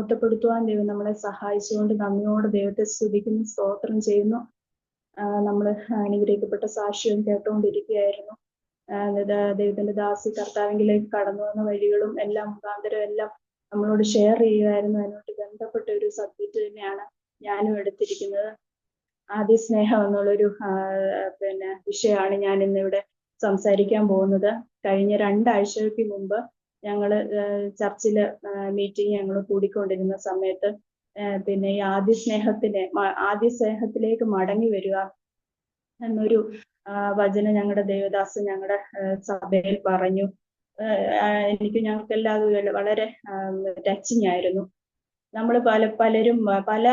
മഹത്വപ്പെടുത്തുവാൻ ദൈവം നമ്മളെ സഹായിച്ചുകൊണ്ട് നന്ദിയോട് ദൈവത്തെ സ്തുതിക്കുന്നു സ്തോത്രം ചെയ്യുന്നു. നമ്മൾ അനുഗ്രഹിക്കപ്പെട്ട സാക്ഷ്യവും കേട്ടുകൊണ്ടിരിക്കുകയായിരുന്നു. ദൈവത്തിന്റെ ദാസി കർത്താവിലേക്ക് കടന്നു വന്ന വഴികളും എല്ലാം മുഖാന്തരം എല്ലാം നമ്മളോട് ഷെയർ ചെയ്യുമായിരുന്നു അതിനോട് ബന്ധപ്പെട്ട ഒരു സബ്ജക്റ്റ് തന്നെയാണ് ഞാനും എടുത്തിരിക്കുന്നത്. ആദ്യ സ്നേഹം എന്നുള്ളൊരു പിന്നെ വിഷയമാണ് ഞാൻ ഇന്നിവിടെ സംസാരിക്കാൻ പോകുന്നത്. കഴിഞ്ഞ രണ്ടാഴ്ചകൾക്ക് മുമ്പ് ഞങ്ങൾ ചർച്ചിൽ മീറ്റിംഗ് ഞങ്ങൾ കൂടിക്കൊണ്ടിരുന്ന സമയത്ത് പിന്നെ ഈ ആദ്യ സ്നേഹത്തിനെ ആദ്യ സ്നേഹത്തിലേക്ക് മടങ്ങി വരിക എന്നൊരു വചനം ഞങ്ങളുടെ ദേവദാസ് ഞങ്ങളുടെ സഭയിൽ പറഞ്ഞു. എനിക്ക് ഞങ്ങൾക്ക് എല്ലാവരും വളരെ ടച്ചിങ് ആയിരുന്നു. നമ്മൾ പല പലരും പല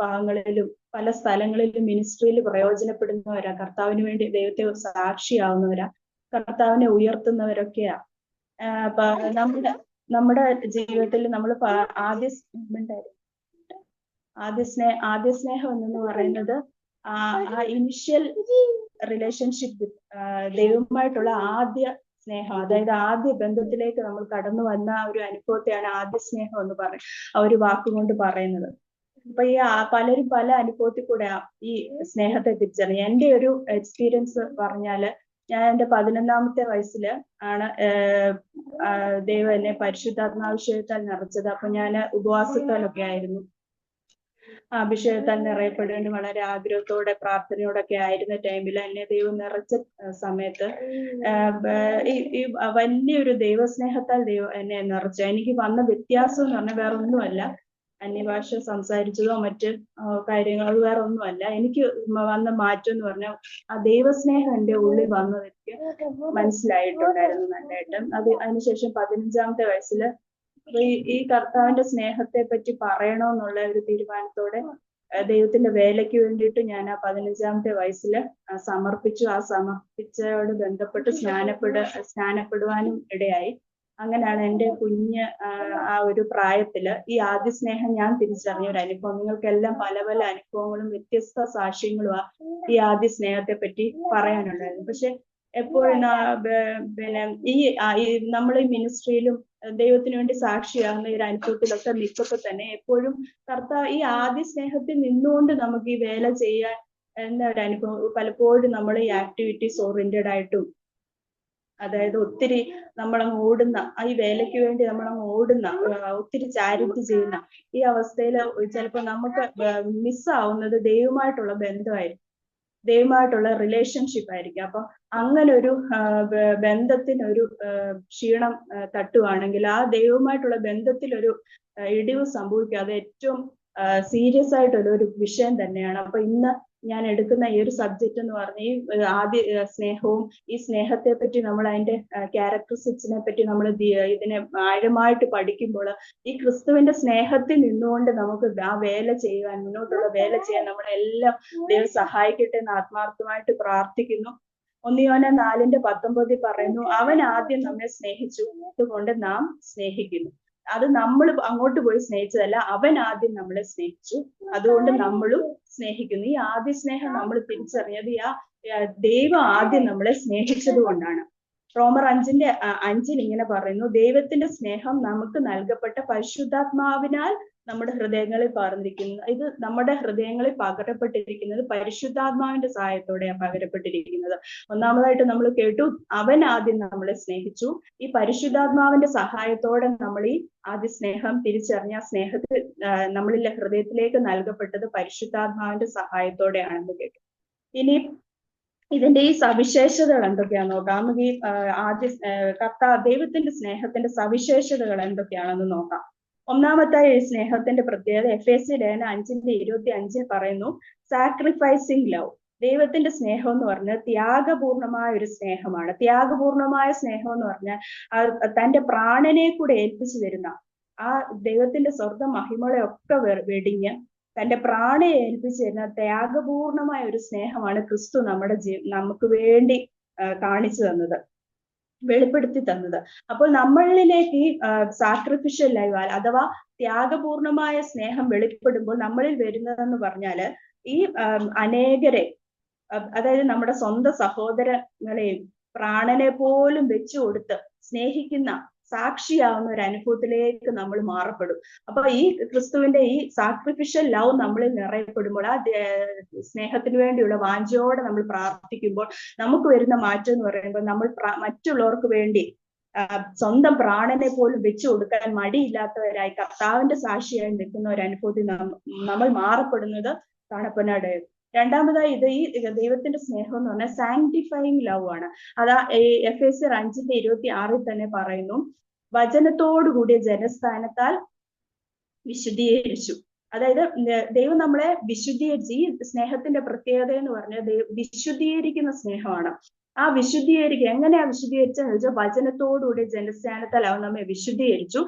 ഭാഗങ്ങളിലും പല സ്ഥലങ്ങളിലും മിനിസ്ട്രിയിൽ പ്രയോജനപ്പെടുന്നവരാ. കർത്താവിന് വേണ്ടി ദൈവത്തെ സാക്ഷിയാവുന്നവരാ. കർത്താവിനെ ഉയർത്തുന്നവരൊക്കെയാ. നമ്മുടെ നമ്മുടെ ജീവിതത്തിൽ നമ്മൾ ആദ്യ ആദ്യ സ്നേഹ ആദ്യ സ്നേഹം എന്ന് പറയുന്നത് ആ ഇനിഷ്യൽ റിലേഷൻഷിപ്പ് ദൈവമായിട്ടുള്ള ആദ്യ സ്നേഹം അതായത് ആദ്യ ബന്ധത്തിലേക്ക് നമ്മൾ കടന്നു വന്ന ഒരു അനുഭവത്തെയാണ് ആദ്യ സ്നേഹം എന്ന് പറയുന്നത് ആ ഒരു വാക്കുകൊണ്ട് പറയുന്നത്. അപ്പൊ ഈ പലരും പല അനുഭവത്തിൽ കൂടെ ഈ സ്നേഹത്തെ തിരിച്ചറിഞ്ഞു എന്റെ ഒരു എക്സ്പീരിയൻസ് പറഞ്ഞാൽ ഞാൻ എന്റെ പതിനൊന്നാമത്തെ വയസ്സിൽ ആണ് ദൈവം എന്നെ പരിശുദ്ധാത്മാഭിഷേകത്താൽ നിറച്ചത്. അപ്പൊ ഞാൻ ഉപവാസത്താലൊക്കെ ആയിരുന്നു. അഭിഷേകത്താൽ നിറയപ്പെടേണ്ടി വളരെ ആഗ്രഹത്തോടെ പ്രാർത്ഥനയോടൊക്കെ ആയിരുന്ന ടൈമിൽ എന്നെ ദൈവം നിറച്ച സമയത്ത് ഈ വലിയൊരു ദൈവസ്നേഹത്താൽ ദൈവം എന്നെ നിറച്ചു. എനിക്ക് വന്ന വ്യത്യാസം എന്ന് പറഞ്ഞാൽ വേറെ ഒന്നുമല്ല അന്യഭാഷ സംസാരിച്ചതോ മറ്റ് കാര്യങ്ങളോ വേറെ ഒന്നുമല്ല. എനിക്ക് വന്ന മാറ്റം എന്ന് പറഞ്ഞാൽ ആ ദൈവസ്നേഹം എന്റെ ഉള്ളിൽ വന്നത് എനിക്ക് മനസ്സിലായിട്ടുണ്ടായിരുന്നു നല്ലതായിട്ട് അത് അതിനുശേഷം പതിനഞ്ചാമത്തെ വയസ്സിൽ ഈ കർത്താവിന്റെ സ്നേഹത്തെ പറ്റി പറയണമെന്നുള്ള ഒരു തീരുമാനത്തോടെ ദൈവത്തിന്റെ വേലയ്ക്ക് വേണ്ടിയിട്ട് ഞാൻ ആ പതിനഞ്ചാമത്തെ വയസ്സിൽ സമർപ്പിച്ചു. ആ സമർപ്പിച്ചയോട് ബന്ധപ്പെട്ട് സ്നാനപ്പെട സ്നാനപ്പെടുവാനും ഇടയായി. അങ്ങനെയാണ് എന്റെ കുഞ്ഞ് ആ, ഒരു പ്രായത്തിൽ ഈ ആദ്യ സ്നേഹം ഞാൻ തിരിച്ചറിഞ്ഞ. ഒരു അനുഭവം. നിങ്ങൾക്കെല്ലാം പല പല അനുഭവങ്ങളും വ്യത്യസ്ത സാക്ഷ്യങ്ങളും ആ ഈ ആദ്യ സ്നേഹത്തെ പറ്റി പറയാനുണ്ടായിരുന്നു. പക്ഷെ എപ്പോഴും പിന്നെ ഈ നമ്മൾ ഈ മിനിസ്ട്രിയിലും ദൈവത്തിന് വേണ്ടി സാക്ഷിയാകുന്ന ഒരു അനുഭവത്തിലൊക്കെ നിൽക്കുമ്പോൾ തന്നെ എപ്പോഴും കർത്താവ് ഈ ആദ്യ സ്നേഹത്തിൽ നിന്നുകൊണ്ട് നമുക്ക് ഈ വേല ചെയ്യാൻ എന്ന ഒരു അനുഭവം? പലപ്പോഴും നമ്മൾ ഈ ആക്ടിവിറ്റീസ് ഓറിയന്റഡ് ആയിട്ടും അതായത് ഒത്തിരി നമ്മളങ്ങ് ഓടുന്ന ഈ വേലയ്ക്ക് വേണ്ടി നമ്മളങ്ങ് ഓടുന്ന ഒത്തിരി ചാരിറ്റി ചെയ്യുന്ന ഈ അവസ്ഥയിൽ ചിലപ്പോൾ നമുക്ക് മിസ്സാവുന്നത് ദൈവമായിട്ടുള്ള ബന്ധമായിരിക്കും. ദൈവമായിട്ടുള്ള റിലേഷൻഷിപ്പ് ആയിരിക്കും. അപ്പൊ അങ്ങനെ ഒരു ബന്ധത്തിനൊരു ക്ഷീണം തട്ടുവാണെങ്കിൽ ആ ദൈവമായിട്ടുള്ള ബന്ധത്തിലൊരു ഇടിവ് സംഭവിക്കുക അത് ഏറ്റവും സീരിയസ് ആയിട്ടുള്ള ഒരു വിഷയം തന്നെയാണ്. അപ്പൊ ഇന്ന് ഞാൻ എടുക്കുന്ന ഈ ഒരു സബ്ജക്റ്റ് എന്ന് പറഞ്ഞ ഈ ആദ്യ സ്നേഹവും ഈ സ്നേഹത്തെ പറ്റി നമ്മൾ അതിന്റെ ക്യാരക്ടറിസ്റ്റിക്സിനെ പറ്റി നമ്മൾ ഇതിനെ ആഴമായിട്ട് പഠിക്കുമ്പോൾ ഈ ക്രിസ്തുവിന്റെ സ്നേഹത്തിൽ നിന്നുകൊണ്ട് നമുക്ക് ആ വേല ചെയ്യുവാൻ മുന്നോട്ടുള്ള വേല ചെയ്യാൻ നമ്മളെല്ലാം ദൈവം സഹായിക്കട്ടെ എന്ന് ആത്മാർത്ഥമായിട്ട് പ്രാർത്ഥിക്കുന്നു. ഒന്നിയോന നാലിന്റെ പത്തൊമ്പതിൽ പറയുന്നു അവൻ ആദ്യം നമ്മെ സ്നേഹിച്ചു അതുകൊണ്ട് നാം സ്നേഹിക്കുന്നു. അത് നമ്മൾ അങ്ങോട്ട് പോയി സ്നേഹിച്ചതല്ല അവൻ ആദ്യം നമ്മളെ സ്നേഹിച്ചു. അതുകൊണ്ട് നമ്മളും സ്നേഹിക്കുന്നു. ഈ ആദ്യ സ്നേഹം നമ്മൾ തിരിച്ചറിഞ്ഞത് ആ ദൈവം ആദ്യം നമ്മളെ സ്നേഹിച്ചത് കൊണ്ടാണ്. റോമർ അഞ്ചിന്റെ അഞ്ചിൽ ഇങ്ങനെ പറയുന്നു ദൈവത്തിന്റെ സ്നേഹം നമുക്ക് നൽകപ്പെട്ട പരിശുദ്ധാത്മാവിനാൽ നമ്മുടെ ഹൃദയങ്ങളിൽ പകർന്നിരിക്കുന്നത് ഇത് നമ്മുടെ ഹൃദയങ്ങളിൽ പകരപ്പെട്ടിരിക്കുന്നത് പരിശുദ്ധാത്മാവിന്റെ സഹായത്തോടെയാണ് പകരപ്പെട്ടിരിക്കുന്നത്. ഒന്നാമതായിട്ട് നമ്മൾ കേട്ടു അവൻ ആദ്യം നമ്മളെ സ്നേഹിച്ചു. ഈ പരിശുദ്ധാത്മാവിന്റെ സഹായത്തോടെ നമ്മൾ ഈ ആദ്യ സ്നേഹം തിരിച്ചറിഞ്ഞ ആ സ്നേഹത്തിൽ നമ്മളിലെ ഹൃദയത്തിലേക്ക് നൽകപ്പെട്ടത് പരിശുദ്ധാത്മാവിന്റെ സഹായത്തോടെയാണെന്ന് കേട്ടു. ഇനി ഇതിന്റെ ഈ സവിശേഷതകൾ എന്തൊക്കെയാണെന്ന് നോക്കാം? നമുക്ക് ഈ ആദ്യ കർത്താവ് കർത്താ ദൈവത്തിന്റെ സ്നേഹത്തിന്റെ സവിശേഷതകൾ എന്തൊക്കെയാണെന്ന് നോക്കാം. ഒന്നാമത്തെ ഒരു സ്നേഹത്തിന്റെ പ്രത്യേകത എഫ് എസ് സി ലേഖന അഞ്ചിന്റെ ഇരുപത്തി അഞ്ചിൽ പറയുന്നു സാക്രിഫൈസിങ് ലവ് ദൈവത്തിന്റെ സ്നേഹം എന്ന് പറഞ്ഞാൽ ത്യാഗപൂർണമായ ഒരു സ്നേഹമാണ്. ത്യാഗപൂർണമായ സ്നേഹം എന്ന് പറഞ്ഞാൽ തന്റെ പ്രാണനെ കൂടെ ഏൽപ്പിച്ചു തരുന്ന ആ ദൈവത്തിന്റെ സ്വർഗ മഹിമകളെ ഒക്കെ വെടിഞ്ഞ് തന്റെ പ്രാണയെ ഏൽപ്പിച്ചു തരുന്ന ത്യാഗപൂർണമായ ഒരു സ്നേഹമാണ് ക്രിസ്തു നമ്മുടെ ജീ നമുക്ക് വേണ്ടി കാണിച്ചു തന്നത്. വെളിപ്പെടുത്തി തന്നത്. അപ്പോൾ നമ്മളിലേക്ക് ഈ സാക്രിഫിഷ്യൽ ലൈവ് അഥവാ ത്യാഗപൂർണമായ സ്നേഹം വെളിപ്പെടുമ്പോൾ നമ്മളിൽ വരുന്നതെന്ന് പറഞ്ഞാൽ ഈ അനേകരെ അതായത് നമ്മുടെ സ്വന്തം സഹോദരങ്ങളെയും പ്രാണനെ പോലും വെച്ചു കൊടുത്ത് സ്നേഹിക്കുന്ന സാക്ഷിയാവുന്ന ഒരു അനുഭവത്തിലേക്ക് നമ്മൾ മാറപ്പെടും. അപ്പൊ ഈ ക്രിസ്തുവിന്റെ ഈ സാക്രിഫിഷ്യൽ ലവ് നമ്മളിൽ നിറയപ്പെടുമ്പോൾ ആ സ്നേഹത്തിന് വേണ്ടിയുള്ള വാഞ്ചയോടെ നമ്മൾ പ്രാർത്ഥിക്കുമ്പോൾ നമുക്ക് വരുന്ന മാറ്റം എന്ന് പറയുമ്പോൾ നമ്മൾ മറ്റുള്ളവർക്ക് വേണ്ടി സ്വന്തം പ്രാണനെ പോലും വെച്ചു കൊടുക്കാൻ മടിയില്ലാത്തവരായി കർത്താവിന്റെ സാക്ഷിയായി നിൽക്കുന്ന ഒരു അനുഭവത്തിൽ നമ്മൾ മാറപ്പെടുന്നത് കാണപ്പെടാട് രണ്ടാമതായി ഇത് ഈ ദൈവത്തിന്റെ സ്നേഹം എന്ന് പറഞ്ഞാൽ സാങ്ടിഫൈങ് ലവ് ആണ്. അതാ എഫ് എസ് അഞ്ചിന്റെ ഇരുപത്തി ആറിൽ തന്നെ പറയുന്നു വചനത്തോടുകൂടിയ ജനസ്ഥാനത്താൽ വിശുദ്ധീകരിച്ചു. അതായത് ദൈവം നമ്മളെ വിശുദ്ധീകരിച്ച് ഈ സ്നേഹത്തിന്റെ പ്രത്യേകത എന്ന് പറഞ്ഞാൽ വിശുദ്ധീകരിക്കുന്ന സ്നേഹമാണ്. ആ വിശുദ്ധീകരിക്കുക എങ്ങനെയാ വിശുദ്ധീകരിച്ചെന്ന് വെച്ചാൽ വചനത്തോടുകൂടി ജനസ്ഥാനത്താൽ അവൻ നമ്മെ വിശുദ്ധീകരിച്ചു.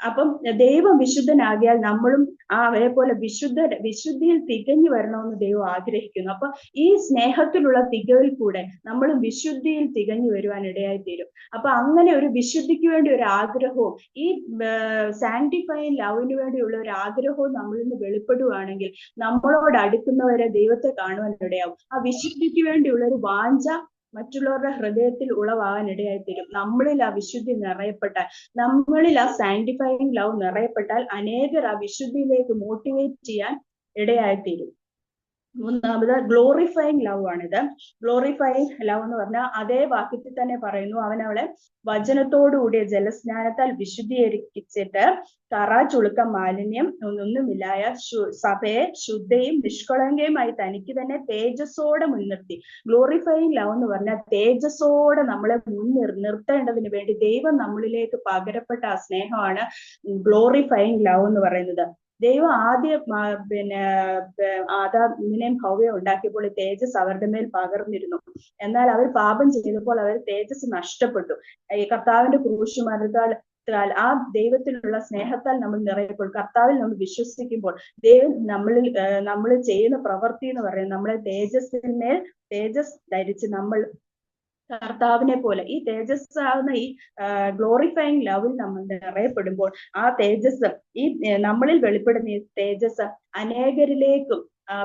അപ്പം ദൈവം വിശുദ്ധനാകിയാൽ നമ്മളും ആ അവരെ പോലെ വിശുദ്ധ വിശുദ്ധിയിൽ തികഞ്ഞു വരണമെന്ന് ദൈവം ആഗ്രഹിക്കുന്നു. അപ്പൊ ഈ സ്നേഹത്തിലുള്ള തികവിൽ കൂടെ നമ്മൾ വിശുദ്ധിയിൽ തികഞ്ഞു വരുവാൻ ഇടയായി തീരും അപ്പൊ അങ്ങനെ ഒരു വിശുദ്ധിക്ക് വേണ്ടി ഒരു ആഗ്രഹവും ഈ സാങ്ടിഫൈങ് ലവിന് വേണ്ടിയുള്ള ഒരു ആഗ്രഹവും നമ്മളിൽ നിന്ന് വെളിപ്പെടുകയാണെങ്കിൽ നമ്മളോട് അടുക്കുന്നവരെ ദൈവത്തെ കാണുവാൻ ഇടയാവും ആ വിശുദ്ധിക്ക് വേണ്ടിയുള്ള ഒരു വാഞ്ച മറ്റുള്ളവരുടെ ഹൃദയത്തിൽ ഉളവാകാൻ നമ്മളിൽ ആ വിശുദ്ധി നിറയപ്പെട്ടാൽ നമ്മളിൽ ആ സാന്റിഫൈങ് ലവ് നിറയപ്പെട്ടാൽ അനേകർ ആ വിശുദ്ധിയിലേക്ക് മോട്ടിവേറ്റ് ചെയ്യാൻ ഇടയായിത്തീരും. മൂന്നാമത് ഗ്ലോറിഫൈങ് ലവ് ആണിത്. ഗ്ലോറിഫൈങ് ലവ് എന്ന് പറഞ്ഞാൽ അതേ വാക്യത്തിൽ തന്നെ പറയുന്നു. അവൻ അവളെ വചനത്തോടുകൂടിയ ജലസ്നാനത്താൽ വിശുദ്ധീകരിച്ചിട്ട് കറ ചുളുക്ക മാലിന്യം ഒന്നുമില്ലായ സഭയെ ശുദ്ധയും നിഷ്കളങ്കയുമായി തനിക്ക് തന്നെ തേജസ്സോടെ മുൻനിർത്തി. ഗ്ലോറിഫൈങ് ലവ് എന്ന് പറഞ്ഞാൽ തേജസ്സോടെ നമ്മളെ മുൻനിർ നിർത്തേണ്ടതിന് വേണ്ടി ദൈവം നമ്മളിലേക്ക് പകരപ്പെട്ട ആ സ്നേഹമാണ് ഗ്ലോറിഫൈങ് ലവ് എന്ന് പറയുന്നത്. ദൈവം ആദ്യം പിന്നെ ആദാമിനെയും ഭവ്യം ഉണ്ടാക്കിയപ്പോൾ ഈ തേജസ് അവരുടെ മേൽ പകർന്നിരുന്നു. എന്നാൽ അവർ പാപം ചെയ്തപ്പോൾ അവർ തേജസ് നഷ്ടപ്പെട്ടു. ഈ കർത്താവിന്റെ ക്രൂശ് ക്രൂശുമരത്താൽ ആ ദൈവത്തിലുള്ള സ്നേഹത്താൽ നമ്മൾ നിറയപ്പോൾ കർത്താവിൽ നമ്മൾ വിശ്വസിക്കുമ്പോൾ ദൈവം നമ്മളിൽ നമ്മൾ ചെയ്യുന്ന പ്രവൃത്തി എന്ന് പറയുന്നത് നമ്മളെ തേജസ്സിന്മേൽ തേജസ് ധരിച്ച് നമ്മൾ കർത്താവിനെ പോലെ. ഈ തേജസ് ആവുന്ന ഈ ഗ്ലോറിഫൈങ് ലവിൽ നമ്മൾ നിറയപ്പെടുമ്പോൾ ആ തേജസ് ഈ നമ്മളിൽ വെളിപ്പെടുന്ന ഈ തേജസ് അനേകരിലേക്കും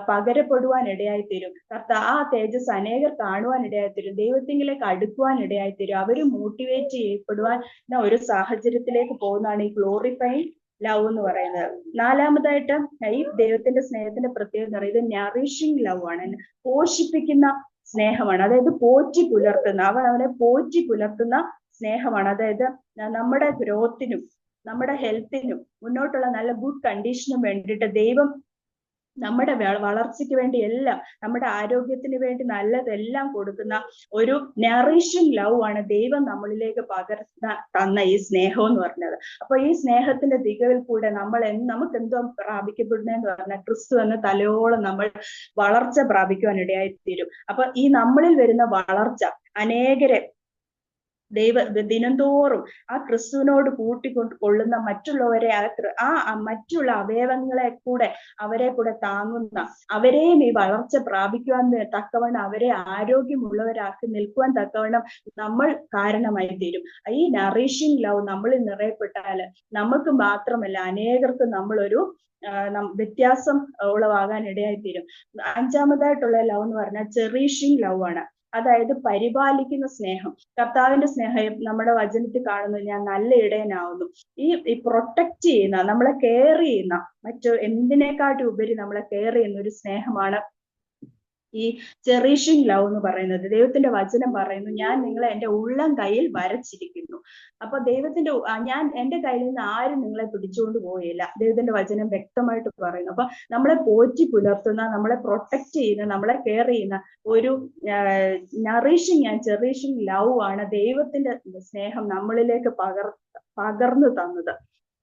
പകരപ്പെടുവാൻ ഇടയായി തീരും കർത്ത ആ തേജസ് അനേകർ കാണുവാൻ ഇടയായി തീരും ദൈവത്തിങ്കിലേക്ക് അടുക്കുവാൻ ഇടയായി തീരും അവർ മോട്ടിവേറ്റ് ചെയ്യപ്പെടുവാൻ ഒരു സാഹചര്യത്തിലേക്ക് പോകുന്നതാണ് ഈ ഗ്ലോറിഫൈങ് ലവ് എന്ന് പറയുന്നത്. നാലാമതായിട്ട് ഈ ദൈവത്തിന്റെ സ്നേഹത്തിന്റെ പ്രത്യേകത പറയുന്നത് നറിഷിങ് ലവ് ആണ്. പോഷിപ്പിക്കുന്ന സ്നേഹമാണ്. അതായത് പോറ്റി പുലർത്തുന്ന അവൻ അവനെ പോറ്റി പുലർത്തുന്ന സ്നേഹമാണ്. അതായത് നമ്മുടെ ഗ്രോത്തിനും നമ്മുടെ ഹെൽത്തിനും മുന്നോട്ടുള്ള നല്ല ഗുഡ് കണ്ടീഷനും വേണ്ടിയിട്ട് ദൈവം നമ്മുടെ വളർച്ചയ്ക്ക് വേണ്ടി എല്ലാം നമ്മുടെ ആരോഗ്യത്തിന് വേണ്ടി നല്ലതെല്ലാം കൊടുക്കുന്ന ഒരു നറിഷിങ് ലവ് ആണ് ദൈവം നമ്മളിലേക്ക് പകർന്ന തന്ന ഈ സ്നേഹം എന്ന് പറഞ്ഞത്. അപ്പൊ ഈ സ്നേഹത്തിന്റെ ദികവിൽ കൂടെ നമ്മൾ നമുക്ക് എന്തോ പ്രാപിക്കപ്പെടുന്നതെന്ന് പറഞ്ഞാൽ ക്രിസ്തു എന്ന തലയോളം നമ്മൾ വളർച്ച പ്രാപിക്കുവാൻ ഇടയായി തീരും അപ്പൊ ഈ നമ്മളിൽ വരുന്ന വളർച്ച അനേകരെ ദൈവ ദിനംതോറും ആ ക്രിസ്തുവിനോട് കൂട്ടിക്കൊണ്ട് കൊള്ളുന്ന മറ്റുള്ളവരെ ആ മറ്റുള്ള അവയവങ്ങളെ കൂടെ അവരെ കൂടെ താങ്ങുന്ന അവരെയും ഈ വളർച്ച പ്രാപിക്കുവാൻ തക്കവണ്ണം അവരെ ആരോഗ്യമുള്ളവരാക്കി നിൽക്കുവാൻ തക്കവണ്ണം നമ്മൾ കാരണമായി തീരും ഈ നറീഷിംഗ് ലവ് നമ്മളിൽ നിറയപ്പെട്ടാൽ നമുക്ക് മാത്രമല്ല അനേകർക്ക് നമ്മളൊരു വ്യത്യാസം ഉളവാകാൻ ഇടയായി തീരും അഞ്ചാമതായിട്ടുള്ള ലവ് എന്ന് പറഞ്ഞാൽ ചെറീഷിംഗ് ലവ് ആണ്. അതായത് പരിപാലിക്കുന്ന സ്നേഹം. കർത്താവിന്റെ സ്നേഹം നമ്മുടെ വചനത്തിൽ കാണുന്നു ഞാൻ നല്ല ഇടയനാവുന്നു. ഈ പ്രൊട്ടക്ട് ചെയ്യുന്ന നമ്മളെ കെയർ ചെയ്യുന്ന മറ്റു എന്തിനേക്കാട്ടും ഉപരി നമ്മളെ കെയർ ചെയ്യുന്ന ഒരു സ്നേഹമാണ് ഈ ചെറീഷിംഗ് ലവ് എന്ന് പറയുന്നത് ദൈവത്തിന്റെ വചനം പറയുന്നു ഞാൻ നിങ്ങളെ എന്റെ ഉള്ളം കയ്യിൽ വരച്ചിരിക്കുന്നു. അപ്പൊ ദൈവത്തിന്റെ ഞാൻ എന്റെ കയ്യിൽ നിന്ന് ആരും നിങ്ങളെ പിടിച്ചുകൊണ്ട് പോയില്ല ദൈവത്തിന്റെ വചനം വ്യക്തമായിട്ട് പറയുന്നു. അപ്പൊ നമ്മളെ പോറ്റി പുലർത്തുന്ന നമ്മളെ പ്രൊട്ടക്ട് ചെയ്യുന്ന നമ്മളെ കെയർ ചെയ്യുന്ന ഒരു നറീഷിങ് ആൻഡ് ചെറീഷിംഗ് ലവ് ആണ് ദൈവത്തിന്റെ സ്നേഹം നമ്മളിലേക്ക് പകർ പകർന്നു തന്നത്.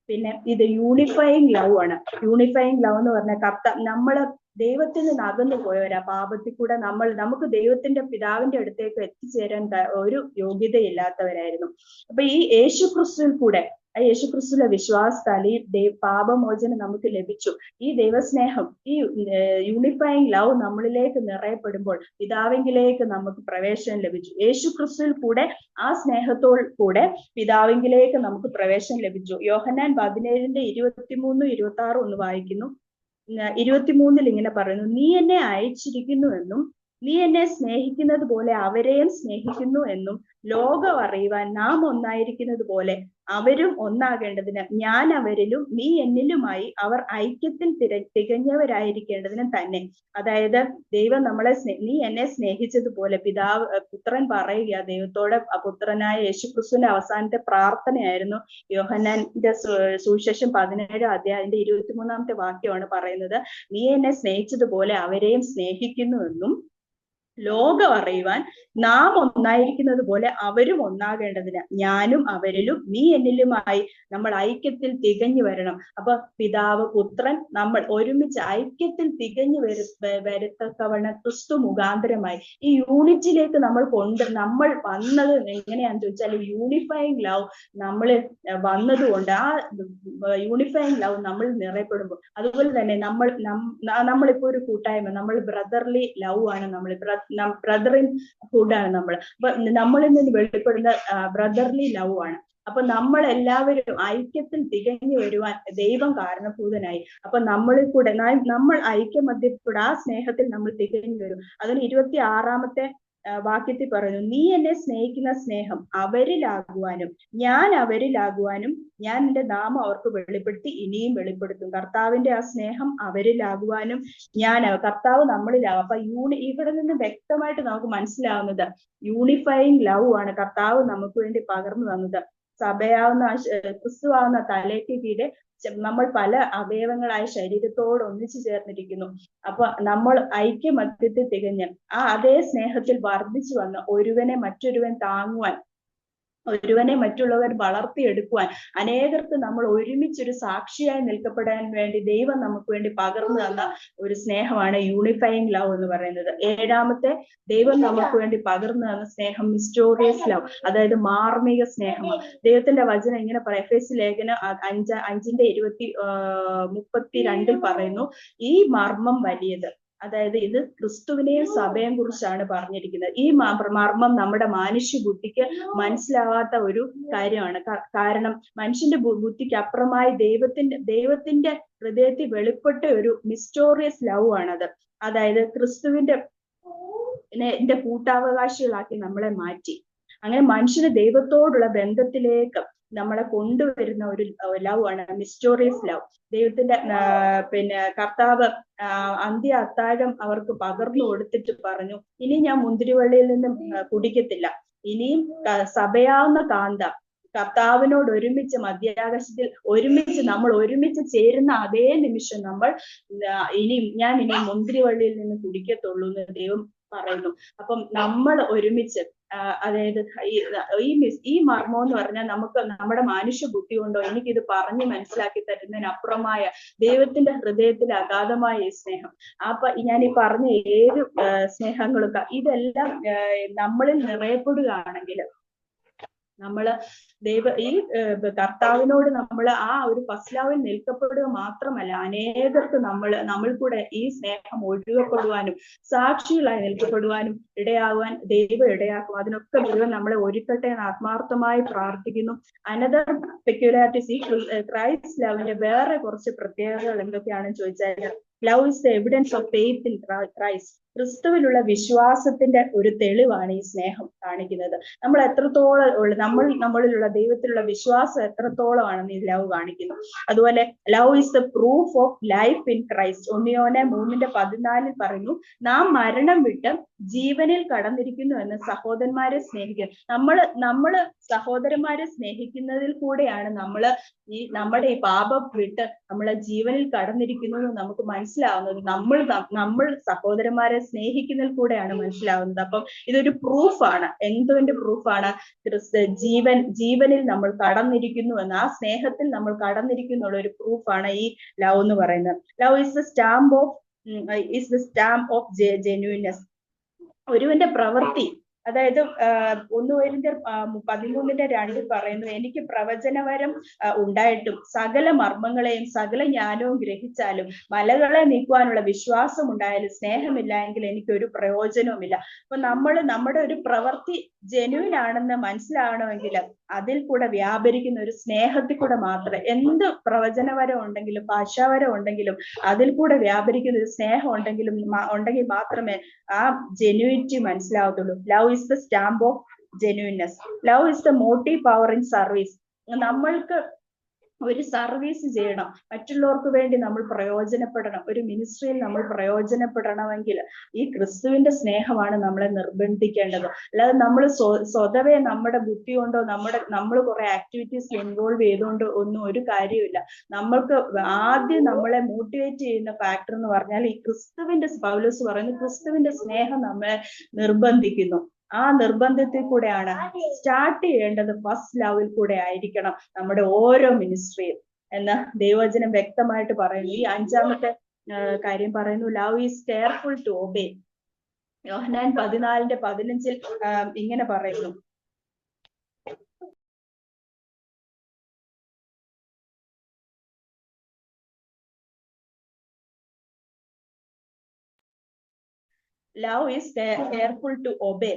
പിന്നെ ഇത് യൂണിഫൈങ് ലവ് ആണ്. യൂണിഫൈങ് ലവ് എന്ന് പറഞ്ഞ കർത്ത നമ്മൾ ദൈവത്തിൽ നിന്ന് അകന്നു പോയവരാ. പാപത്തിൽ കൂടെ നമ്മൾ നമുക്ക് ദൈവത്തിന്റെ പിതാവിന്റെ അടുത്തേക്ക് എത്തിച്ചേരാൻ ഒരു യോഗ്യതയില്ലാത്തവരായിരുന്നു. അപ്പൊ ഈ യേശു ക്രിസ്തുവിൽ കൂടെ ആ യേശുക്രിസ്തുവിന്റെ വിശ്വാസത്താൽ ഈ ദൈവ പാപമോചനം നമുക്ക് ലഭിച്ചു. ഈ ദൈവസ്നേഹം ഈ യൂണിഫൈങ് ലവ് നമ്മളിലേക്ക് നിറയപ്പെടുമ്പോൾ പിതാവിങ്കിലേക്ക് നമുക്ക് പ്രവേശനം ലഭിച്ചു. യേശുക്രിസ്തുവിൽ കൂടെ ആ സ്നേഹത്തോട് കൂടെ പിതാവിങ്കിലേക്ക് നമുക്ക് പ്രവേശനം ലഭിച്ചു. യോഹന്നാൻ പതിനേഴിന്റെ ഇരുപത്തിമൂന്നും ഇരുപത്തി ആറും ഒന്ന് വായിക്കുന്നു. ഇരുപത്തിമൂന്നിൽ ഇങ്ങനെ പറയുന്നു നീ എന്നെ അയച്ചിരിക്കുന്നു എന്നും നീ എന്നെ സ്നേഹിക്കുന്നത് പോലെ അവരെയും സ്നേഹിക്കുന്നു എന്നും ലോകം അറിയുവാൻ നാം ഒന്നായിരിക്കുന്നത് പോലെ അവരും ഒന്നാകേണ്ടതിന് ഞാൻ അവരിലും നീ എന്നിലുമായി അവർ ഐക്യത്തിൽ തിര തികഞ്ഞവരായിരിക്കേണ്ടതിന് തന്നെ. അതായത് ദൈവം നമ്മളെ നീ എന്നെ സ്നേഹിച്ചതുപോലെ പിതാവ് പുത്രൻ പറയുക ദൈവത്തോടെ പുത്രനായ യേശുക്രിസ്തുവിന്റെ അവസാനത്തെ പ്രാർത്ഥനയായിരുന്നു യോഹന്നാന്റെ സു- സുവിശേഷം പതിനേഴ് അധ്യായത്തിന്റെ ഇരുപത്തിമൂന്നാമത്തെ വാക്യമാണ് പറയുന്നത്. നീ എന്നെ സ്നേഹിച്ചതുപോലെ അവരെയും സ്നേഹിക്കുന്നുവെന്നും ലോകം അറിയുവാൻ നാം ഒന്നായിരിക്കുന്നത് പോലെ അവരും ഒന്നാകേണ്ടതിന്. ഞാനും അവരിലും നീ എന്നിലുമായി നമ്മൾ ഐക്യത്തിൽ തികഞ്ഞു വരണം. അപ്പൊ പിതാവ് പുത്രൻ നമ്മൾ ഒരുമിച്ച് ഐക്യത്തിൽ തികഞ്ഞു വരു വ- ക്രിസ്തു മുഖാന്തരമായി ഈ യൂണിറ്റിലേക്ക് നമ്മൾ കൊണ്ട് നമ്മൾ വന്നത് എങ്ങനെയാന്ന് ചോദിച്ചാൽ യൂണിഫൈങ് ലവ് നമ്മൾ വന്നതുകൊണ്ട് ആ യൂണിഫൈങ് ലവ് നമ്മൾ നിറയപ്പെടുമ്പോൾ. അതുപോലെ തന്നെ നമ്മൾ നമ്മളിപ്പോ ഒരു കൂട്ടായ്മ നമ്മൾ ബ്രദർലി ലവ് ആണ് നമ്മൾ. ബ്രദറിൻ ഹുഡാണ് നമ്മൾ അപ്പൊ നമ്മളിൽ നിന്ന് വെളിപ്പെടുന്ന ബ്രദർലി ലവ് ആണ്. അപ്പൊ നമ്മൾ എല്ലാവരും ഐക്യത്തിൽ തികഞ്ഞു വരുവാൻ ദൈവം കാരണഭൂതനായി. അപ്പൊ നമ്മളിൽ കൂടെ നമ്മൾ ഐക്യമധ്യക്കൂടെ ആ സ്നേഹത്തിൽ നമ്മൾ തികഞ്ഞു വരും. അതിന് ഇരുപത്തി ആറാമത്തെ വാക്യത്തിൽ പറഞ്ഞു നീ എന്നെ സ്നേഹിക്കുന്ന സ്നേഹം അവരിലാകുവാനും ഞാൻ അവരിലാകുവാനും ഞാൻ എന്റെ നാമം അവർക്ക് വെളിപ്പെടുത്തി ഇനിയും വെളിപ്പെടുത്തും. കർത്താവിന്റെ ആ സ്നേഹം അവരിലാകുവാനും ഞാൻ കർത്താവ് നമ്മളിലാകും അപ്പൊ യൂണി ഇവിടെ നിന്ന് വ്യക്തമായിട്ട് നമുക്ക് മനസ്സിലാവുന്നത് യൂണിഫൈങ് ലവ് ആണ് കർത്താവ് നമുക്ക് വേണ്ടി പകർന്നു തന്നത്. സഭയാവുന്ന ക്രിസ്തുവാവുന്ന തലയ്ക്ക് കീഴെ നമ്മൾ പല അവയവങ്ങളായ ശരീരത്തോട് ഒന്നിച്ചു ചേർന്നിരിക്കുന്നു. അപ്പൊ നമ്മൾ ഐക്യമത്യത്തിൽ തികഞ്ഞ് ആ അതേ സ്നേഹത്തിൽ വർദ്ധിച്ചു വന്ന് ഒരുവനെ മറ്റൊരുവൻ താങ്ങുവാൻ ഒരുവനെ മറ്റുള്ളവർ വളർത്തിയെടുക്കുവാൻ അനേകർക്ക് നമ്മൾ ഒരുമിച്ചൊരു സാക്ഷിയായി നിൽക്കപ്പെടാൻ വേണ്ടി ദൈവം നമുക്ക് വേണ്ടി പകർന്നു തന്ന ഒരു സ്നേഹമാണ് യൂണിഫൈങ് ലവ് എന്ന് പറയുന്നത്. ഏഴാമത്തെ ദൈവം നമുക്ക് വേണ്ടി പകർന്നു തന്ന സ്നേഹം മിസ്റ്റോറിയസ് ലവ് അതായത് മാർമിക സ്നേഹം ദൈവത്തിന്റെ വചനം ഇങ്ങനെ പറയാം. എഫ് എസ് ലേഖനം അഞ്ച അഞ്ചിന്റെ ഇരുപത്തി മുപ്പത്തി രണ്ടിൽ പറയുന്നു ഈ മർമ്മം വലിയത് അതായത് ഇത് ക്രിസ്തുവിനെയും സഭയെയും കുറിച്ചാണ് പറഞ്ഞിരിക്കുന്നത്. ഈ മർമ്മം നമ്മുടെ മനുഷ്യ ബുദ്ധിക്ക് മനസ്സിലാവാത്ത ഒരു കാര്യമാണ്. കാരണം മനുഷ്യന്റെ ബുദ്ധിക്ക് അപ്പുറമായി ദൈവത്തിന്റെ ദൈവത്തിന്റെ ഹൃദയത്തിൽ വെളിപ്പെട്ട ഒരു മിസ്റ്റോറിയസ് ലവ് ആണത്. അതായത് ക്രിസ്തുവിന്റെ എന്റെ ന്റെ കൂട്ടാവകാശികളാക്കി നമ്മളെ മാറ്റി. അങ്ങനെ മനുഷ്യന് ദൈവത്തോടുള്ള ബന്ധത്തിലേക്ക് നമ്മളെ കൊണ്ടുവരുന്ന ഒരു ലവ് ആണ്. മിസ്റ്റോറിയസ് ലവ് ദൈവത്തിന്റെ പിന്നെ കർത്താവ് അന്ത്യ അത്താഴം അവർക്ക് പകർന്നു കൊടുത്തിട്ട് പറഞ്ഞു ഇനി ഞാൻ മുന്തിരിവള്ളിയിൽ നിന്നും കുടിക്കത്തില്ല. ഇനിയും സഭയാവുന്ന കാന്ത കർത്താവിനോട് ഒരുമിച്ച് മധ്യാകാശത്തിൽ ഒരുമിച്ച് നമ്മൾ ഒരുമിച്ച് ചേരുന്ന അതേ നിമിഷം നമ്മൾ ഇനി ഞാൻ ഇനി മുന്തിരിവള്ളിയിൽ നിന്ന് കുടിക്കത്തുള്ളൂ എന്ന് ദൈവം പറയുന്നു. അപ്പം നമ്മൾ ഒരുമിച്ച് അതായത് ഈ മിസ് ഈ മർമ്മം എന്ന് പറഞ്ഞാൽ നമുക്ക് നമ്മുടെ മനുഷ്യ ബുദ്ധി കൊണ്ടോ എനിക്കിത് പറഞ്ഞ് മനസ്സിലാക്കി തരുന്നതിനപ്പുറമായ ദൈവത്തിന്റെ ഹൃദയത്തിൽ അഗാധമായ ഈ സ്നേഹം. അപ്പൊ ഞാൻ ഈ പറഞ്ഞ ഏത് സ്നേഹങ്ങളും ഇതെല്ലാം നമ്മളിൽ നിറയപ്പെടുകയാണെങ്കിൽ നമ്മൾ ദൈവ ഈ കർത്താവിനോട് നമ്മൾ ആ ഒരു ഫസ്ലാവിൽ നിൽക്കപ്പെടുക മാത്രമല്ല അനേകർക്ക് നമ്മൾ നമ്മൾ കൂടെ ഈ സ്നേഹം ഒഴുകപ്പെടുവാനും സാക്ഷികളായി നിൽക്കപ്പെടുവാനും ഇടയാകുവാൻ ദൈവം ഇടയാക്കും. അതിനൊക്കെ ദൈവം നമ്മളെ ഒരുക്കട്ടെ എന്ന് ആത്മാർത്ഥമായി പ്രാർത്ഥിക്കുന്നു. അനദർ പെക്യുലാരിറ്റീസ് ഈ ക്രൈസ്റ്റ് ലവിന്റെ വേറെ കുറച്ച് പ്രത്യേകതകൾ എന്തൊക്കെയാണെന്ന് ചോദിച്ചാൽ love is the evidence of faith in Christ ക്രിസ്തുവിലുള്ള വിശ്വാസത്തിന്റെ ഒരു തെളിവാണ് ഈ സ്നേഹം കാണിക്കുന്നത്. നമ്മൾ എത്രത്തോളം ഉള്ള നമ്മൾ നമ്മളിലുള്ള ദൈവത്തിലുള്ള വിശ്വാസം എത്രത്തോളമാണെന്ന് ഈ ലവ് കാണിക്കുന്നു. അതുപോലെ love is the proof of life in Christ. ഒന്നിയോനെ മൂന്നിന്റെ പതിനാലിൽ പറയുന്നു നാം മരണം വിട്ട് ജീവനിൽ കടന്നിരിക്കുന്നു എന്ന് സഹോദരന്മാരെ സ്നേഹിക്കുന്നു. നമ്മൾ നമ്മൾ സഹോദരന്മാരെ സ്നേഹിക്കുന്നതിൽ കൂടെയാണ് നമ്മൾ ഈ നമ്മുടെ ഈ പാപം വിട്ട് നമ്മളെ ജീവനിൽ കടന്നിരിക്കുന്നു എന്ന് നമുക്ക് മനസ്സിലാവുന്നത്. നമ്മൾ നമ്മൾ സഹോദരന്മാരെ സ്നേഹിക്കുന്നതിൽ കൂടെയാണ് മനസ്സിലാവുന്നത്. അപ്പം ഇതൊരു പ്രൂഫാണ് എന്തുവിന്റെ പ്രൂഫാണ് ജീവൻ ജീവനിൽ നമ്മൾ കടന്നിരിക്കുന്നു എന്ന് ആ സ്നേഹത്തിൽ നമ്മൾ കടന്നിരിക്കുന്നുള്ള ഒരു പ്രൂഫാണ് ഈ ലവ് എന്ന് പറയുന്നത്. Love is the stamp of is the stamp of genuineness ഒരുവന്റെ പ്രവൃത്തി അതായത് ഒന്ന് പേരിന്റെ പതിമൂന്നിന്റെ രണ്ടിൽ പറയുന്നു എനിക്ക് പ്രവചനവരം ഉണ്ടായിട്ടും സകല മർമ്മങ്ങളെയും സകല ജ്ഞാനവും ഗ്രഹിച്ചാലും മലകളെ നീക്കുവാനുള്ള വിശ്വാസം ഉണ്ടായാലും സ്നേഹമില്ല എങ്കിൽ എനിക്ക് ഒരു പ്രയോജനവുമില്ല. അപ്പൊ നമ്മൾ നമ്മുടെ ഒരു പ്രവൃത്തി ജെനുവിൻ ആണെന്ന് മനസ്സിലാവണമെങ്കിൽ അതിൽ കൂടെ വ്യാപരിക്കുന്ന ഒരു സ്നേഹത്തിൽ കൂടെ മാത്രമേ എന്ത് പ്രവചനവരം ഉണ്ടെങ്കിലും ഭാഷാവരം ഉണ്ടെങ്കിലും അതിൽ കൂടെ വ്യാപരിക്കുന്ന ഒരു സ്നേഹം ഉണ്ടെങ്കിലും ഉണ്ടെങ്കിൽ മാത്രമേ ആ genuinity മനസ്സിലാവത്തുള്ളൂ. Love is the stamp of genuineness love is the motive power in service നമ്മൾക്ക് ഒരു സർവീസ് ചെയ്യണം. മറ്റുള്ളവർക്ക് വേണ്ടി നമ്മൾ പ്രയോജനപ്പെടണം. ഒരു മിനിസ്ട്രിയിൽ നമ്മൾ പ്രയോജനപ്പെടണമെങ്കിൽ ഈ ക്രിസ്തുവിന്റെ സ്നേഹമാണ് നമ്മളെ നിർബന്ധിക്കേണ്ടത്. അല്ലാതെ നമ്മൾ സ്വതവേ നമ്മുടെ ബുദ്ധി കൊണ്ടോ നമ്മുടെ നമ്മൾ കുറെ ആക്ടിവിറ്റീസിൽ ഇൻവോൾവ് ചെയ്തുകൊണ്ടോ ഒന്നും ഒരു കാര്യമില്ല നമ്മൾക്ക് ആദ്യം നമ്മളെ മോട്ടിവേറ്റ് ചെയ്യുന്ന ഫാക്ടർ എന്ന് പറഞ്ഞാൽ ഈ ക്രിസ്തുവിന്റെ പൗലസ് പറയുന്നത് ക്രിസ്തുവിന്റെ സ്നേഹം നമ്മളെ നിർബന്ധിക്കുന്നു. ആ നിർബന്ധത്തിൽ കൂടെയാണ് സ്റ്റാർട്ട് ചെയ്യേണ്ടത് ഫസ്റ്റ് ലവിൽ കൂടെ ആയിരിക്കണം നമ്മുടെ ഓരോ മിനിസ്ട്രിയും എന്ന് ദൈവവചനം വ്യക്തമായിട്ട് പറയുന്നു. ഈ അഞ്ചാമത്തെ കാര്യം പറയുന്നു love is careful to obey Yohanan പതിനാലിന്റെ പതിനഞ്ചിൽ ഇങ്ങനെ പറയുന്നു. Love is careful to obey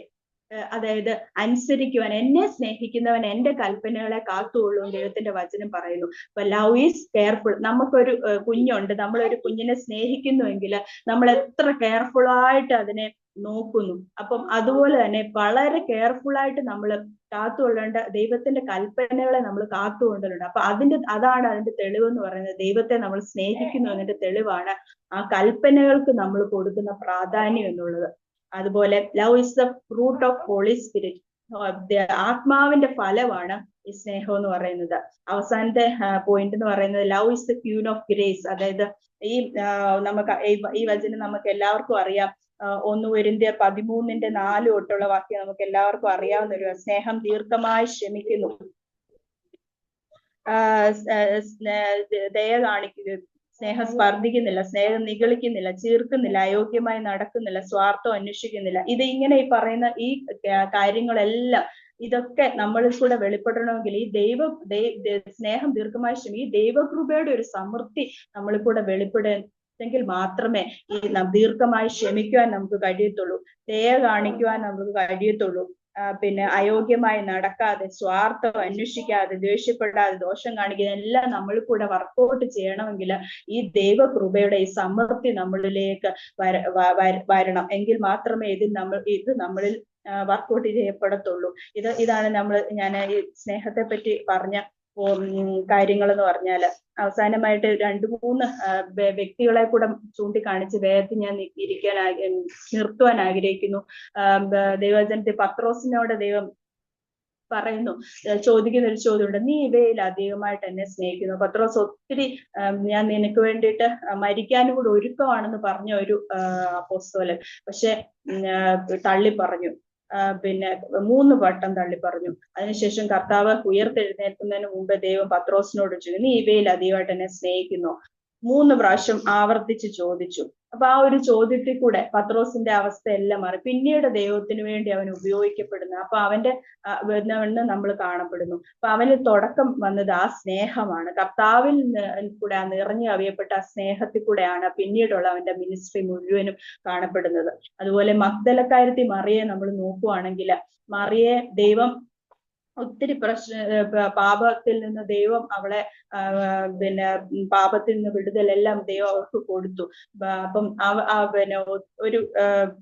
അതായത് അനുസരിക്കുവാൻ എന്നെ സ്നേഹിക്കുന്നവൻ എന്റെ കൽപ്പനകളെ കാത്തുകൊള്ളും ദൈവത്തിന്റെ വചനം പറയുന്നു. അപ്പൊ ലവ് ഈസ് കെയർഫുൾ നമുക്കൊരു കുഞ്ഞുണ്ട്. നമ്മളൊരു കുഞ്ഞിനെ സ്നേഹിക്കുന്നുവെങ്കിൽ നമ്മൾ എത്ര കെയർഫുൾ ആയിട്ട് അതിനെ നോക്കുന്നു. അപ്പം അതുപോലെ തന്നെ വളരെ കെയർഫുൾ ആയിട്ട് നമ്മൾ കാത്തുകൊള്ളേണ്ട ദൈവത്തിന്റെ കൽപ്പനകളെ നമ്മൾ കാത്തുകൊണ്ടുണ്ട് അപ്പൊ അതിന്റെ അതാണ് അതിന്റെ തെളിവ് എന്ന് പറയുന്നത്. ദൈവത്തെ നമ്മൾ സ്നേഹിക്കുന്നു എന്നതിന്റെ തെളിവാണ് ആ കൽപ്പനകൾക്ക് നമ്മൾ കൊടുക്കുന്ന പ്രാധാന്യം എന്നുള്ളത്. അതുപോലെ love is the root of holy spirit. ആത്മാവിന്റെ ഫലമാണ് ഈ സ്നേഹം എന്ന് പറയുന്നത്. അവസാനത്തെ പോയിന്റ് എന്ന് പറയുന്നത് love is the queen of grace. അതായത് ഈ നമുക്ക് ഈ വചനം നമുക്ക് എല്ലാവർക്കും അറിയാം. ഒന്ന് വരുന്ന പതിമൂന്നിന്റെ നാല് തൊട്ടുള്ള വാക്യം നമുക്ക് എല്ലാവർക്കും അറിയാവുന്ന ഒരു സ്നേഹം ദീർഘമായി ക്ഷമിക്കുന്നു ദയ കാണിക്കുക സ്നേഹം സ്പർദ്ധിക്കുന്നില്ല സ്നേഹം നിഗളിക്കുന്നില്ല ചീർക്കുന്നില്ല അയോഗ്യമായി നടക്കുന്നില്ല സ്വാർത്ഥം അന്വേഷിക്കുന്നില്ല. ഇത് ഇങ്ങനെ ഈ പറയുന്ന ഈ കാര്യങ്ങളെല്ലാം ഇതൊക്കെ നമ്മളിൽ കൂടെ വെളിപ്പെടണമെങ്കിൽ ഈ ദൈവ സ്നേഹം ദീർഘമായി ക്ഷമി ഈ ദൈവകൃപയുടെ ഒരു സമൃദ്ധി നമ്മളിൽ കൂടെ വെളിപ്പെടുന്നെങ്കിൽ മാത്രമേ ഈ ദീർഘമായി ക്ഷമിക്കുവാൻ നമുക്ക് കഴിയത്തുള്ളൂ. ദയ കാണിക്കുവാൻ നമുക്ക് കഴിയത്തുള്ളൂ. പിന്നെ അയോഗ്യമായി നടക്കാതെ സ്വാർത്ഥം അന്വേഷിക്കാതെ ദേഷ്യപ്പെടാതെ ദോഷം കാണിക്കുന്ന എല്ലാം നമ്മൾ കൂടെ വർക്കൗട്ട് ചെയ്യണമെങ്കിൽ ഈ ദൈവകൃപയുടെ ഈ സമൃദ്ധി നമ്മളിലേക്ക് വരണം. എങ്കിൽ മാത്രമേ ഇത് നമ്മൾ ഇത് നമ്മളിൽ വർക്കൗട്ട് ചെയ്യപ്പെടത്തുള്ളൂ. ഇത് ഇതാണ് നമ്മൾ ഞാൻ ഈ സ്നേഹത്തെ പറ്റി പറഞ്ഞ കാര്യങ്ങൾ എന്ന് പറഞ്ഞാൽ അവസാനമായിട്ട് രണ്ട് മൂന്ന് വ്യക്തികളെ കൂടെ ചൂണ്ടിക്കാണിച്ച് വേഗത്തിൽ ഞാൻ ഇരിക്കാൻ നിർത്തുവാൻ ആഗ്രഹിക്കുന്നു. ദൈവജനത്തെ പത്രോസിനോട് ദൈവം പറയുന്നു ചോദിക്കുന്ന ഒരു ചോദ്യമുണ്ട്. നീ ഇവയിൽ അധികമായിട്ട് എന്നെ സ്നേഹിക്കുന്നു? പത്രോസ് ഒത്തിരി ഞാൻ നിനക്ക് വേണ്ടിയിട്ട് മരിക്കാനും കൂടെ ഒരുക്കമാണെന്ന് പറഞ്ഞ ഒരു അപ്പോസ്തോലൻ. പക്ഷെ തള്ളി പറഞ്ഞു. പിന്നെ മൂന്ന് വട്ടം തള്ളി പറഞ്ഞു. അതിനുശേഷം കർത്താവ് ഉയർത്തെഴുന്നേൽക്കുന്നതിന് മുമ്പ് ദൈവം പത്രോസിനോട് ചോദിച്ചു നീ ഇവയിൽ അധികമായിട്ട് എന്നെ സ്നേഹിക്കുന്നു? മൂന്ന് പ്രാവശ്യം ആവർത്തിച്ച് ചോദിച്ചു. അപ്പൊ ആ ഒരു ചോദ്യത്തിൽ കൂടെ പത്രോസിന്റെ അവസ്ഥ എല്ലാം മാറി. പിന്നീട് ദൈവത്തിന് വേണ്ടി അവൻ ഉപയോഗിക്കപ്പെടുന്നു അപ്പൊ അവന്റെ വരുന്നവണ്ണം നമ്മൾ കാണപ്പെടുന്നു. അപ്പൊ അവന് തുടക്കം വന്നത് ആ സ്നേഹമാണ്. കർത്താവിൽ കൂടെ ആ നിറഞ്ഞു ആ സ്നേഹത്തിൽ കൂടെയാണ് പിന്നീടുള്ള അവന്റെ മിനിസ്ട്രി മുഴുവനും കാണപ്പെടുന്നത്. അതുപോലെ മഗ്ദലക്കാരത്തി മറിയെ നമ്മൾ നോക്കുവാണെങ്കിൽ മറിയെ ദൈവം ഒത്തിരി പ്രശ്ന പാപത്തിൽ നിന്ന് ദൈവം അവളെ പിന്നെ പാപത്തിൽ നിന്ന് വിടുതലെല്ലാം ദൈവം അവർക്ക് കൊടുത്തു. അപ്പം പിന്നെ ഒരു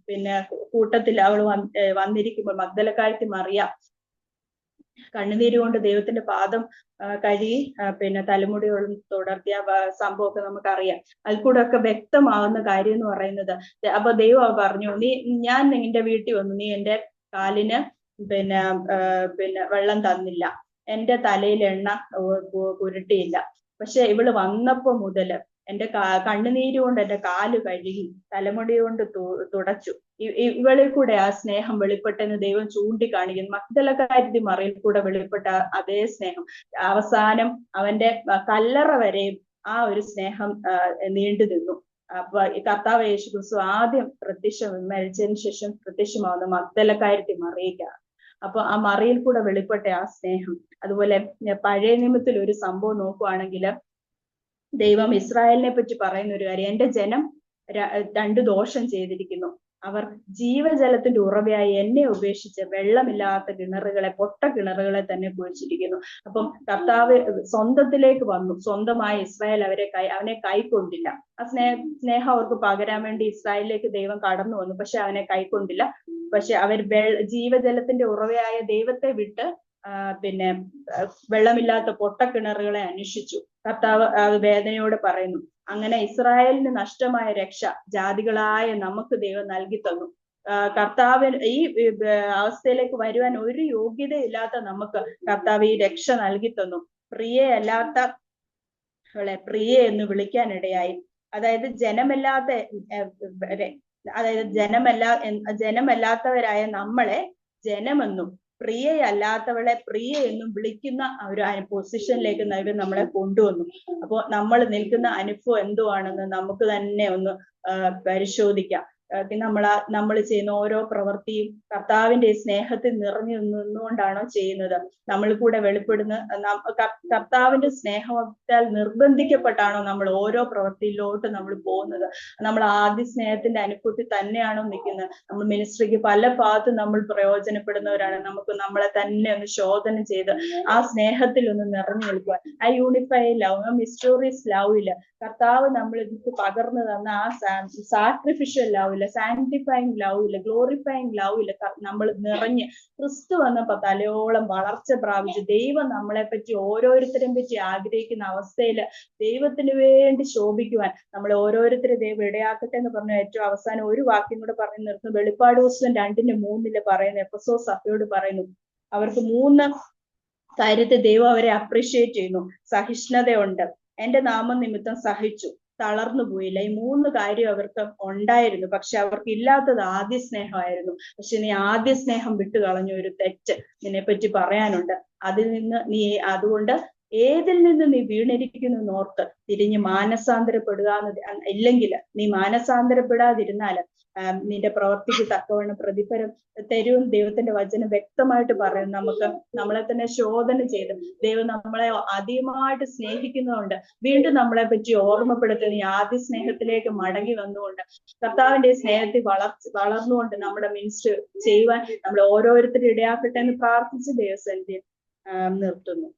പിന്നെ കൂട്ടത്തിൽ അവൾ വന്നിരിക്കുമ്പോൾ മഗ്ദലക്കാരത്തി മറിയ. കണ്ണുനീര് കൊണ്ട് ദൈവത്തിന്റെ പാദം കഴുകി പിന്നെ തലമുടിയോളം തുടർത്തിയ സംഭവമൊക്കെ നമുക്കറിയാം. അതിൽ കൂടെ ഒക്കെ വ്യക്തമാകുന്ന കാര്യം എന്ന് പറയുന്നത് അപ്പൊ ദൈവം പറഞ്ഞു നീ ഞാൻ നിന്റെ വീട്ടിൽ വന്നു. നീ എന്റെ കാലിന് പിന്നെ പിന്നെ വെള്ളം തന്നില്ല. എന്റെ തലയിൽ എണ്ണ പുരട്ടിയില്ല പക്ഷെ ഇവൾ വന്നപ്പോ മുതൽ എന്റെ കണ്ണുനീര് കൊണ്ട് എന്റെ കാൽ കഴുകി തലമുടി കൊണ്ട് തുടച്ചു. ഇവളിൽ കൂടെ ആ സ്നേഹം വെളിപ്പെട്ടെന്ന് ദൈവം ചൂണ്ടിക്കാണിക്കുന്നു. മക്തലക്കാരി മറയിൽ കൂടെ വെളിപ്പെട്ട അതേ സ്നേഹം. അവസാനം അവന്റെ കല്ലറ വരെയും ആ ഒരു സ്നേഹം നീണ്ടു നിന്നു. അപ്പൊ ഈ കർത്താവ് യേശു ക്രിസ്തു ആദ്യം പ്രത്യക്ഷം മരിച്ചതിന് ശേഷം പ്രത്യക്ഷമാവുന്ന മഗ്ദലക്കാരത്തി മറിയിക്കാണ് അപ്പൊ ആ മറിയിൽ കൂടെ വെളിപ്പെട്ട ആ സ്നേഹം. അതുപോലെ പഴയ നിയമത്തിൽ ഒരു സംഭവം നോക്കുവാണെങ്കിൽ ദൈവം ഇസ്രായേലിനെ പറ്റി പറയുന്ന ഒരു കാര്യം എന്റെ ജനം രണ്ട് ദോഷം ചെയ്തിരിക്കുന്നു. അവർ ജീവജലത്തിന്റെ ഉറവയായി എന്നെ ഉപേക്ഷിച്ച് വെള്ളമില്ലാത്ത കിണറുകളെ പൊട്ട കിണറുകളെ തന്നെ കുഴിച്ചിരിക്കുന്നു. അപ്പം കർത്താവ് സ്വന്തത്തിലേക്ക് വന്നു. സ്വന്തമായി ഇസ്രായേൽ അവരെ കൈ അവനെ കൈക്കൊണ്ടില്ല. ആ സ്നേഹ സ്നേഹം അവർക്ക് പകരാൻ വേണ്ടി ഇസ്രായേലിലേക്ക് ദൈവം കടന്നു വന്നു. പക്ഷെ അവനെ കൈക്കൊണ്ടില്ല. പക്ഷെ അവർ വെ ജീവജലത്തിന്റെ ഉറവയായ ദൈവത്തെ വിട്ട് പിന്നെ വെള്ളമില്ലാത്ത പൊട്ടക്കിണറുകളെ അന്വേഷിച്ചു. കർത്താവ് വേദനയോട് പറയുന്നു അങ്ങനെ ഇസ്രായേലിന് നഷ്ടമായ രക്ഷ ജാതികളായ നമുക്ക് ദൈവം നൽകി തന്നു. കർത്താവ് ഈ അവസ്ഥയിലേക്ക് വരുവാൻ ഒരു യോഗ്യതയില്ലാത്ത നമുക്ക് കർത്താവ് ഈ രക്ഷ നൽകി തന്നു. പ്രിയയല്ലാത്ത അവളെ പ്രിയ എന്ന് വിളിക്കാനിടയായി. അതായത് ജനമല്ലാത്ത അതായത് ജനമല്ല ജനമല്ലാത്തവരായ നമ്മളെ ജനമെന്നും പ്രിയയല്ലാത്തവളെ പ്രിയ എന്നും വിളിക്കുന്ന ഒരു പൊസിഷനിലേക്ക് ദൈവം നമ്മളെ കൊണ്ടുവന്നു. അപ്പോൾ നമ്മൾ നിൽക്കുന്ന അനുഭവം എന്തുവാണെന്ന് നമുക്ക് തന്നെ ഒന്ന് പരിശോധിക്കാം. നമ്മൾ നമ്മൾ ചെയ്യുന്ന ഓരോ പ്രവൃത്തിയും കർത്താവിന്റെ സ്നേഹത്തിൽ നിറഞ്ഞു നിന്നുകൊണ്ടാണോ ചെയ്യുന്നത്. നമ്മൾ കൂടെ വെളിപ്പെടുന്ന കർത്താവിന്റെ സ്നേഹത്താൽ നിർബന്ധിക്കപ്പെട്ടാണോ നമ്മൾ ഓരോ പ്രവൃത്തിയിലോട്ട് നമ്മൾ പോകുന്നത്. നമ്മൾ ആദ്യ സ്നേഹത്തിന്റെ അനുഭവത്തിൽ തന്നെയാണോ നിൽക്കുന്നത്. നമ്മൾ മിനിസ്ട്രിക്ക് പല ഭാഗത്തും നമ്മൾ പ്രയോജനപ്പെടുന്നവരാണ്. നമുക്ക് നമ്മളെ തന്നെ ഒന്ന് ശോധന ചെയ്ത് ആ സ്നേഹത്തിൽ ഒന്ന് നിറഞ്ഞു നിൽക്കുവാൻ. ആ യൂണിഫൈ ലവ് മിസ്റ്റോറിയസ് ഇല്ല കർത്താവ് നമ്മൾ പകർന്നു തന്ന ആ സാക്രിഫിഷ്യൽ ലവിൽ ലവ് ഇല്ല ഗ്ലോറിഫൈങ് ഇല്ല നമ്മൾ നിറഞ്ഞ് ക്രിസ്തു വന്നപ്പോ തലയോളം വളർച്ച പ്രാപിച്ചു ദൈവം നമ്മളെ പറ്റി ഓരോരുത്തരെയും പറ്റി ആഗ്രഹിക്കുന്ന അവസ്ഥയിൽ ദൈവത്തിന് വേണ്ടി ശോഭിക്കുവാൻ നമ്മൾ ഓരോരുത്തരെ ദൈവം ഇടയാക്കട്ടെ എന്ന് പറഞ്ഞ ഏറ്റവും അവസാനം ഒരു വാക്യം കൂടെ പറഞ്ഞു നിർത്തുന്നു. വെളിപ്പാട് ദിവസം രണ്ടിന് മൂന്നിൽ പറയുന്നു എപ്പസോ സഭയോട് പറയുന്നു അവർക്ക് മൂന്ന് കാര്യത്തെ ദൈവം അവരെ അപ്രീഷിയേറ്റ് ചെയ്യുന്നു. സഹിഷ്ണുതയുണ്ട്. എന്റെ നാമം നിമിത്തം സഹിച്ചു. തളർന്നു പോയില്ല. ഈ മൂന്ന് കാര്യം അവർക്ക് ഉണ്ടായിരുന്നു. പക്ഷെ അവർക്ക് ഇല്ലാത്തത് ആദ്യ സ്നേഹമായിരുന്നു. പക്ഷെ നീ ആദ്യ സ്നേഹം വിട്ടു കളഞ്ഞ ഒരു തെറ്റ് നിന്നെ പറ്റി പറയാനുണ്ട്. അതിൽ നിന്ന് നീ അതുകൊണ്ട് ഏതിൽ നിന്ന് നീ വീണിരിക്കുന്നു നോർത്ത് തിരിഞ്ഞ് മാനസാന്തരപ്പെടുക എന്ന് ഇല്ലെങ്കിൽ നീ മാനസാന്തരപ്പെടാതിരുന്നാൽ നിന്റെ പ്രവർത്തിക്ക് തക്കവണ്ണം പ്രതിഫലം തരും ദൈവത്തിന്റെ വചനം വ്യക്തമായിട്ട് പറയും നമുക്ക് നമ്മളെ തന്നെ ശോധന ചെയ്ത് ദൈവം നമ്മളെ അധികമായിട്ട് സ്നേഹിക്കുന്നതുകൊണ്ട് വീണ്ടും നമ്മളെ പറ്റി ഓർമ്മപ്പെടുത്തുന്ന നീ ആദ്യ സ്നേഹത്തിലേക്ക് മടങ്ങി വന്നുകൊണ്ട് കർത്താവിന്റെ സ്നേഹത്തിൽ വളർച്ച വളർന്നുകൊണ്ട് നമ്മുടെ മിനിസ്റ്റർ ചെയ്യുവാൻ നമ്മൾ ഓരോരുത്തരും ഇടയാക്കട്ടെ എന്ന് പ്രാർത്ഥിച്ച് ദൈവസന്നിധി നിർത്തുന്നു.